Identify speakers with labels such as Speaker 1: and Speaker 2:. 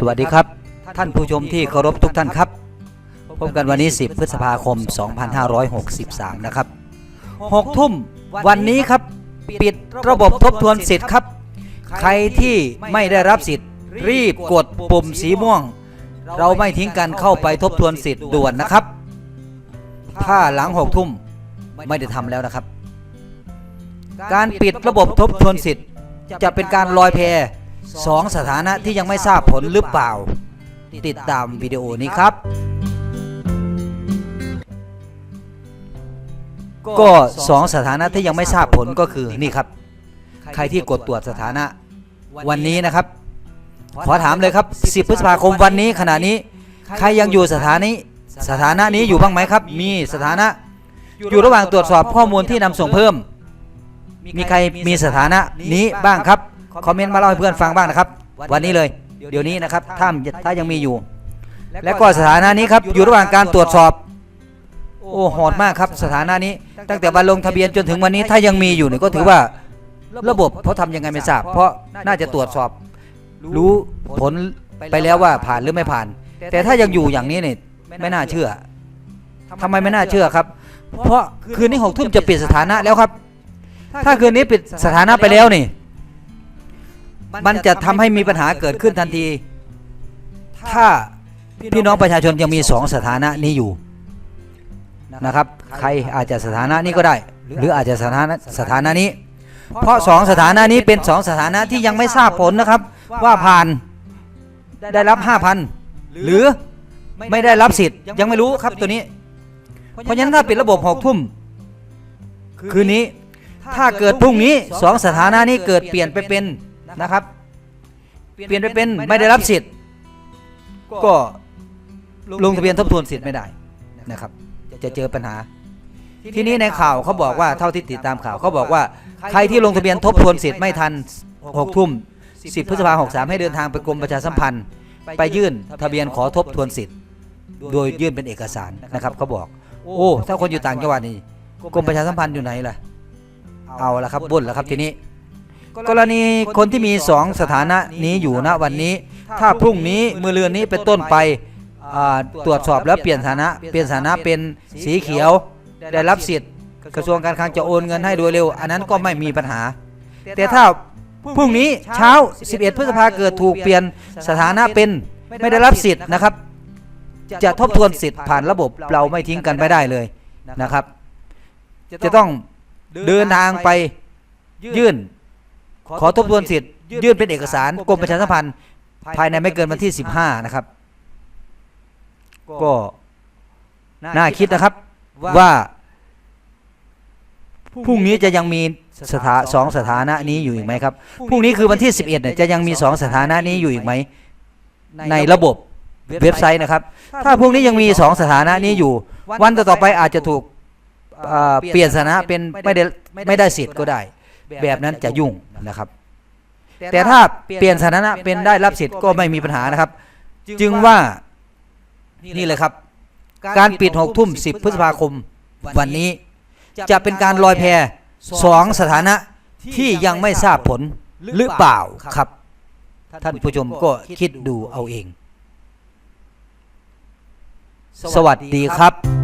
Speaker 1: สวัสดีครับ ท่านผู้ชมที่เคารพทุกท่านครับพบกันวันนี้ 10 พฤษภาคม 2563 นะครับ 6 ทุ่มวันนี้ครับ ปิดระบบทบทวนสิทธิ์ครับ ใครที่ไม่ได้รับสิทธิ์ รีบกดปุ่มสีม่วง เราไม่ทิ้งกันเข้าไปทบทวนสิทธิ์ด่วนนะครับ ถ้าหลัง 6 ทุ่มไม่ได้ทำแล้วนะครับ การปิดระบบทบทวนสิทธิ์ จะเป็นการลอยแพ สองสถานะที่ยังไม่ทราบผลหรือเปล่า ติดตามวิดีโอนี้ครับ ก็สองสถานะที่ยังไม่ทราบผลก็คือนี่ครับ ใครที่กดตรวจสถานะวันนี้นะครับ ขอถามเลยครับ 10 พฤษภาคมวันนี้ขณะนี้ ใครยังอยู่สถานีสถานะนี้อยู่บ้างไหมครับ มีสถานะ อยู่ระหว่างตรวจสอบข้อมูลที่นำส่งเพิ่ม มีใครมีสถานะนี้บ้างครับ คอมเมนต์มาเล่าให้เพื่อนฟังบ้างนะครับ วันนี้เลย เดี๋ยวนี้นะครับถ้าถ้ายังมีอยู่ และก็สถานะนี้ครับอยู่ระหว่างการตรวจสอบ โอ้โหดมากครับ สถานะนี้ ตั้งแต่วันลงทะเบียนจนถึงวันนี้ถ้ายังมีอยู่เนี่ยก็ถือว่าระบบเขาทำยังไงไม่ทราบ เพราะน่าจะตรวจสอบ รู้ผลไปแล้วว่าผ่านหรือไม่ผ่าน แต่ถ้ายังอยู่อย่างนี้เนี่ยไม่น่าเชื่อทำไมไม่น่าเชื่อครับ เพราะคืนนี้หกทุ่มจะปิดสถานะแล้วครับ ถ้าคืนนี้ปิดสถานะไปแล้วนี่ มันจะทำให้มีปัญหาเกิดขึ้นทันที ถ้าพี่น้องประชาชนยังมีสองสถานะนี้อยู่นะครับ ใครอาจจะสถานะนี้ก็ได้ หรืออาจจะสถานะสถานะนี้ เพราะสองสถานะนี้เป็นสองสถานะที่ยังไม่ทราบผลนะครับ ว่าผ่านได้รับ5,000หรือไม่ได้รับสิทธิ์ยังไม่รู้ครับตัวนี้ เพราะฉะนั้นถ้าปิดระบบหกทุ่ม คืนนี้ถ้าเกิดพรุ่งนี้สองสถานะนี้เกิดเปลี่ยนไปเป็น นะครับ เปลี่ยนไปเป็นไม่ได้รับสิทธิ์ ก็ลงทะเบียนทบทวนสิทธิ์ไม่ได้นะครับ จะเจอปัญหา ทีนี้ในข่าวเขาบอกว่าเท่าที่ติดตามข่าวเขาบอกว่า ใครที่ลงทะเบียนทบทวนสิทธิ์ไม่ทัน6ทุ่ม10 พฤษภาคม63 ให้เดินทางไปกรมประชาสัมพันธ์ ไปยื่นทะเบียนขอทบทวนสิทธิ์ โดยยื่นเป็นเอกสารนะครับเขาบอก โอ้ ถ้าคนอยู่ต่างจังหวัดนี่กรมประชาสัมพันธ์อยู่ไหนล่ะ เอาละครับบุญแล้วครับทีนี้ กรณีคนที่มีสองสถานะนี้อยู่ณวันนี้ ถ้าพรุ่งนี้มือเรือนนี้เป็นต้นไปตรวจสอบแล้วเปลี่ยนสถานะเปลี่ยนสถานะเป็นสีเขียวได้รับสิทธิ์กระทรวงการคลังจะโอนเงินให้โดยเร็ว อันนั้นก็ไม่มีปัญหา แต่ถ้าพรุ่งนี้เช้า 11 พฤษภาเกิดถูกเปลี่ยนสถานะเป็นไม่ได้รับสิทธิ์นะครับ จะทบทวนสิทธิ์ผ่านระบบเราไม่ทิ้งกันไม่ได้เลยนะครับ จะต้องเดินทางไปยื่น ขอทบทวนสิทธิ์ยื่นเป็นเอกสารกรมประชาสัมพันธ์ ภายในไม่เกินวันที่ 15 นะครับ ก็น่าคิดนะครับว่าพรุ่งนี้จะยังมีสถาสองสถานะนี้อยู่อีกไหมครับพรุ่งนี้คือวันที่ 11เนี่ยจะยังมีสองสถานะนี้อยู่อีกไหมในระบบเว็บไซต์นะครับ ถ้าพรุ่งนี้ยังมีสองสถานะนี้อยู่ วันต่อไปอาจจะถูกเปลี่ยนสถานะเป็นไม่ได้ไม่ได้สิทธิ์ก็ได้ แบบนั้นจะยุ่งนะครับ แต่ถ้าเปลี่ยนสถานะเป็นได้รับสิทธิ์ก็ไม่มีปัญหานะครับ จึงว่านี่เลยครับ การปิดหกทุ่มสิบพฤษภาคมวันนี้ จะเป็นการลอยแพสองสถานะที่ยังไม่ทราบผลหรือเปล่าครับ ท่านผู้ชมก็คิดดูเอาเอง สวัสดีครับ